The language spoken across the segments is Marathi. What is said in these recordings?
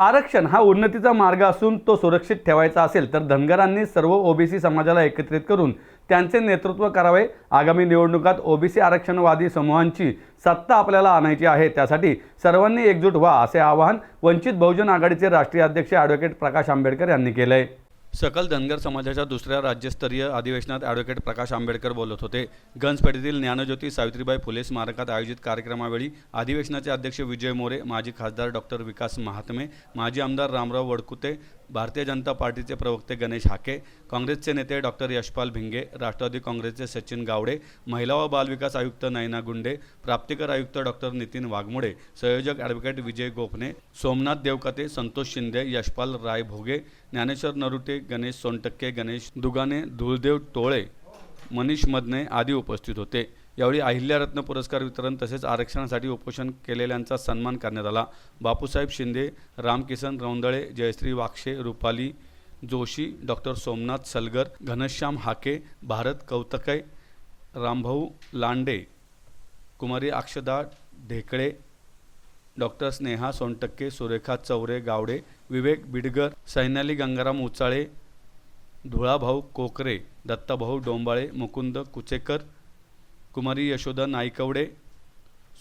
आरक्षण हा उन्नतीचा मार्ग असून तो सुरक्षित ठेवायचा असेल तर धनगरांनी सर्व ओबीसी समाजाला एकत्रित करून त्यांचे नेतृत्व करावे. आगामी निवडणुकात ओबीसी आरक्षणवादी समूहांची सत्ता आपल्याला आणायची आहे. त्यासाठी सर्वांनी एकजूट व्हा असे आवाहन वंचित बहुजन आघाडीचे राष्ट्रीय अध्यक्ष ॲडव्होकेट प्रकाश आंबेडकर यांनी केलं आहे सकल धनगर समाजाच्या दुसऱ्या राज्यस्तरीय अधिवेशनात ॲडव्होकेट प्रकाश आंबेडकर बोलत होते. गंजपेठेतील ज्ञानज्योती सावित्रीबाई फुले स्मारकात आयोजित कार्यक्रमावेळी अधिवेशनाचे अध्यक्ष विजय मोरे माजी खासदार डॉक्टर विकास महात्मे माजी आमदार रामराव वडकुते भारतीय जनता पार्टीचे प्रवक्ते गणेश हाके काँग्रेसचे नेते डॉक्टर यशपाल भिंगे राष्ट्रवादी काँग्रेसचे सचिन गावडे महिला व बालविकास आयुक्त नयना गुंडे प्राप्तिकर आयुक्त डॉक्टर नितीन वाघमोडे संयोजक ॲडव्होकेट विजय गोपने सोमनाथ देवकते संतोष शिंदे यशपाल राय भोगे ज्ञानेश्वर नरुटे गणेश सोनटक्के गणेश दुगाने धुळदेव टोळे मनीष मदने आदी उपस्थित होते. यावेळी अहिल्यारत्न पुरस्कार वितरण तसेच आरक्षणासाठी उपोषण केलेल्यांचा सन्मान करण्यात आला. बापूसाहेब शिंदे रामकिसन रौंदळे जयश्री वाक्षे रुपाली जोशी डॉक्टर सोमनाथ सलगर घनश्याम हाके भारत कौतकय रामभाऊ लांडे कुमारी अक्षदा ढेकळे डॉक्टर स्नेहा सोनटक्के सुरेखा चौरे गावडे विवेक बिडगर सैन्याली गंगाराम उचाळे धुळाभाऊ कोकरे दत्ताभाऊ डोंबाळे मुकुंद कुचेकर कुमारी यशोदा नाईकवडे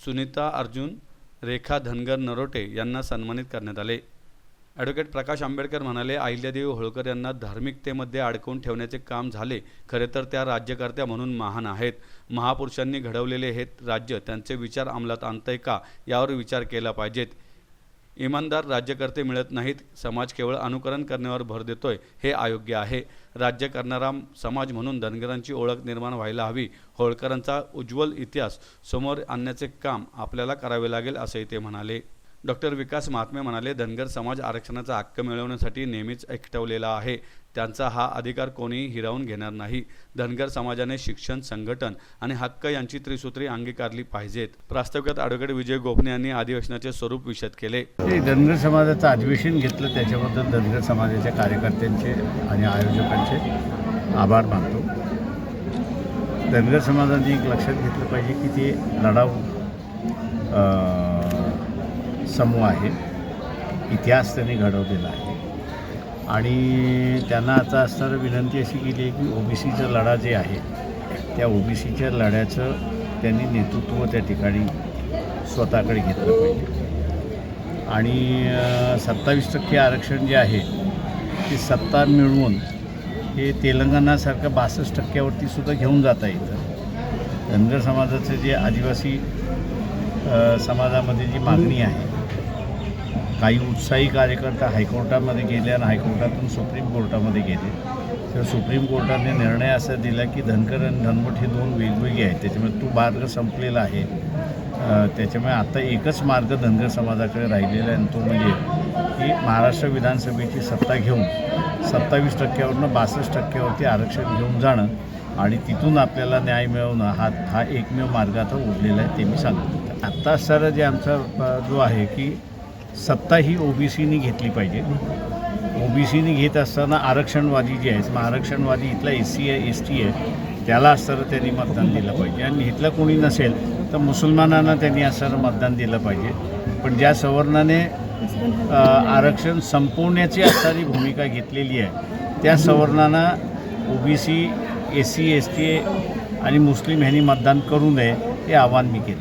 सुनीता अर्जुन रेखा धनगर नरोटे यांना सन्मानित करण्यात आले. ॲडव्होकेट प्रकाश आंबेडकर म्हणाले अहिल्यादेवी होळकर यांना धार्मिकतेमध्ये अडकवून ठेवण्याचे काम झाले. खरे तर त्या राज्यकर्त्या म्हणून महान आहेत. महापुरुषांनी घडवलेले हे राज्य त्यांचे विचार अंमलात आणतंय का? यावर विचार केला पाहिजेत. इमानदार राज्यकर्ते मिळत नाहीत. समाज केवळ अनुकरण करण्यावर भर देतोय. हे अयोग्य आहे. राज्य करणारा समाज म्हणून धनगरांची ओळख निर्माण व्हायला हवी. होळकरांचा उज्ज्वल इतिहास समोर आणण्याचे काम आपल्याला करावे लागेल असेही ते म्हणाले. डॉक्टर विकास महात्मे म्हणाले धनगर समाज आरक्षणाचा हक्क मिळवण्यासाठी नेहमीच एकटवलेला आहे. त्यांचा हा अधिकार कोणीही हिरावून घेणार नाही. धनगर समाजाने शिक्षण संघटन आणि हक्क यांची त्रिसूत्री अंगीकारली पाहिजेत. प्रास्ताविकात ॲडव्होकेट विजय गोपने यांनी अधिवेशनाचे स्वरूप विशद केले. धनगर समाजाचं अधिवेशन घेतलं त्याच्याबद्दल धनगर समाजाच्या कार्यकर्त्यांचे आणि आयोजकांचे आभार मानतो. धनगर समाजाने एक लक्षात घेतलं पाहिजे की ते लढाऊ समूह आहे. इतिहास त्यांनी घडवलेला आहे. आणि त्यांना आता असणारं विनंती अशी केली आहे की ओबीसीचा लढा जे आहे त्या ओबीसीच्या लढ्याचं त्यांनी नेतृत्व त्या ठिकाणी स्वतःकडे घेतलं पाहिजे. आणि सत्तावीस टक्के आरक्षण जे आहे ते सत्ता मिळवून हे तेलंगणासारखं बासष्ट टक्क्यावरती सुद्धा घेऊन जाता येतं. धनगर समाजाचं जे आदिवासी समाजामध्ये जी मागणी आहे काही उत्साही कार्यकर्ता हायकोर्टामध्ये गेले आणि हायकोर्टातून सुप्रीम कोर्टामध्ये गेले. तर सुप्रीम कोर्टाने निर्णय असा दिला की धनगर आणि धनवट हे दोन वेगवेगळे आहेत. त्याच्यामुळे तो मार्ग संपलेला आहे. त्याच्यामुळे आता एकच मार्ग धनगर समाजाकडे राहिलेला आहे आणि तो म्हणजे की महाराष्ट्र विधानसभेची सत्ता घेऊन सत्तावीस टक्क्यावरनं बासष्ट टक्क्यावरती आरक्षण घेऊन जाणं आणि तिथून आपल्याला न्याय मिळवणं हा हा एकमेव मार्ग आता उरलेला आहे ते मी सांगतो. आत्ता सर जे आमचा जो आहे की सत्ता ही ओबीसीनी घेतली पाहिजे. ओबीसीनी घेत असताना आरक्षणवादी जे आहेत मग आरक्षणवादी इथला एस सी आहे एस टी आहे त्याला असताना त्यांनी मतदान दिलं पाहिजे. आणि इथलं कोणी नसेल तर मुसलमानांना त्यांनी असताना मतदान दिलं पाहिजे. पण ज्या सवर्णाने आरक्षण संपवण्याची असणारी भूमिका घेतलेली आहे त्या सवर्णांना OBC S C S T आणि मुस्लिम ह्यांनी मतदान करू नये हे आव्हान मी केलं.